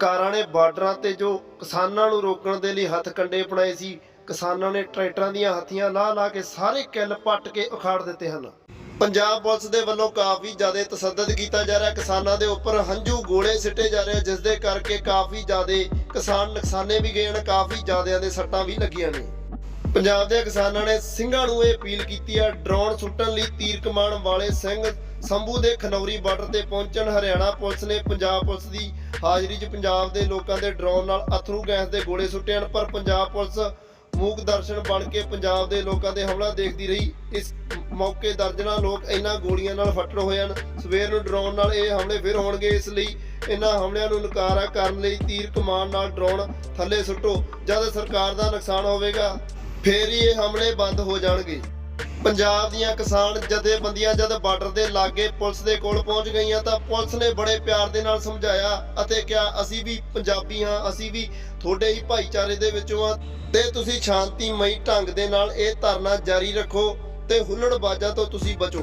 ਸਰਕਾਰਾਂ ਨੇ ਬਾਰਡਰਾਂ ਤੇ ਜੋ ਕਿਸਾਨਾਂ ਨੂੰ ਰੋਕਣ ਦੇ ਲਈ ਹੱਥ ਕੰਡੇ ਅਪਣਾਏ ਸੀ, ਕਿਸਾਨਾਂ ਨੇ ਟਰੈਕਟਰਾਂ ਦੀਆਂ ਹੱਥੀਆਂ ਲਾ ਲਾ ਕੇ ਸਾਰੇ ਕਿੱਲ ਪੱਟ ਕੇ ਉਖਾੜ ਦਿੱਤੇ ਹਨ। ਪੰਜਾਬ ਪੁਲਿਸ ਦੇ ਵੱਲੋਂ ਕਾਫੀ ਜ਼ਿਆਦਾ ਤਸੱਦਦ ਕੀਤਾ ਜਾ ਰਿਹਾ। ਕਿਸਾਨਾਂ ਦੇ ਉੱਪਰ ਹੰਝੂ ਗੋਲੇ ਸਿੱਟੇ ਜਾ ਰਹੇ, ਜਿਸ ਦੇ ਕਰਕੇ ਕਾਫੀ ਜ਼ਿਆਦਾ ਕਿਸਾਨ ਨੁਕਸਾਨੇ ਵੀ ਗਏ ਹਨ, ਕਾਫੀ ਜ਼ਿਆਦਿਆਂ ਦੇ ਸੱਟਾਂ ਵੀ ਲੱਗੀਆਂ ਨੇ। ਪੰਜਾਬ ਦੇ ਕਿਸਾਨਾਂ ਨੇ ਸਿੰਘਾਂ ਨੂੰ ਇਹ ਅਪੀਲ ਕੀਤੀ ਹੈ, ਡਰੋਨ ਸੁੱਟਣ ਲਈ ਤੀਰ ਕਮਾਨ ਵਾਲੇ ਸਿੰਘ ਸੰਭੂ ਦੇ ਖਨੌਰੀ ਬਾਰਡਰ ਤੇ ਪਹੁੰਚਣ। ਹਰਿਆਣਾ ਪੁਲਿਸ ਨੇ ਪੰਜਾਬ ਪੁਲਿਸ ਦੀ ਹਾਜ਼ਰੀ 'ਚ ਪੰਜਾਬ ਦੇ ਲੋਕਾਂ ਦੇ ਡਰੋਨ ਨਾਲ ਅਥਰੂ ਗੈਸ ਦੇ ਗੋਲੇ ਸੁੱਟੇ ਹਨ, ਪਰ ਪੰਜਾਬ ਪੁਲਿਸ ਮੂਕ ਦਰਸ਼ਨ ਬਣ ਕੇ ਪੰਜਾਬ ਦੇ ਲੋਕਾਂ ਦੇ ਹਮਲਾ ਦੇਖਦੀ ਰਹੀ। ਇਸ ਮੌਕੇ ਦਰਜਨਾਂ ਲੋਕ ਇਹਨਾਂ ਗੋਲੀਆਂ ਨਾਲ ਫੱਟੜ ਹੋਏ ਹਨ। ਸਵੇਰ ਨੂੰ ਡਰੋਨ ਨਾਲ ਇਹ ਹਮਲੇ ਫਿਰ ਹੋਣਗੇ, ਇਸ ਲਈ ਇਹਨਾਂ ਹਮਲਿਆਂ ਨੂੰ ਨਕਾਰਾ ਕਰਨ ਲਈ ਤੀਰ ਕਮਾਨ ਨਾਲ ਡਰੋਨ ਥੱਲੇ ਸੁੱਟੋ। ਜਦ ਸਰਕਾਰ ਦਾ ਨੁਕਸਾਨ ਹੋਵੇਗਾ ਫੇਰ ਹੀ ਇਹ ਹਮਲੇ ਬੰਦ ਹੋ ਜਾਣਗੇ। ਪੰਜਾਬ ਦੀਆਂ ਕਿਸਾਨ ਜਥੇਬੰਦੀਆਂ ਜਦ ਬਾਰਡਰ ਦੇ ਲਾਗੇ ਪੁਲਿਸ ਦੇ ਕੋਲ ਪਹੁੰਚ ਗਈਆਂ ਤਾਂ ਪੁਲਿਸ ਨੇ ਬੜੇ ਪਿਆਰ ਦੇ ਨਾਲ ਸਮਝਾਇਆ ਅਤੇ ਕਿਹਾ, ਅਸੀਂ ਵੀ ਪੰਜਾਬੀ ਹਾਂ, ਅਸੀਂ ਵੀ ਤੁਹਾਡੇ ਹੀ ਭਾਈਚਾਰੇ ਦੇ ਵਿੱਚੋਂ ਆ ਤੇ ਤੁਸੀਂ ਸ਼ਾਂਤੀਮਈ ਢੰਗ ਦੇ ਨਾਲ ਇਹ ਧਰਨਾ ਜਾਰੀ ਰੱਖੋ ਤੇ ਹੁੱਲੜਬਾਜ਼ਾਂ ਤੋਂ ਤੁਸੀਂ ਬਚੋ।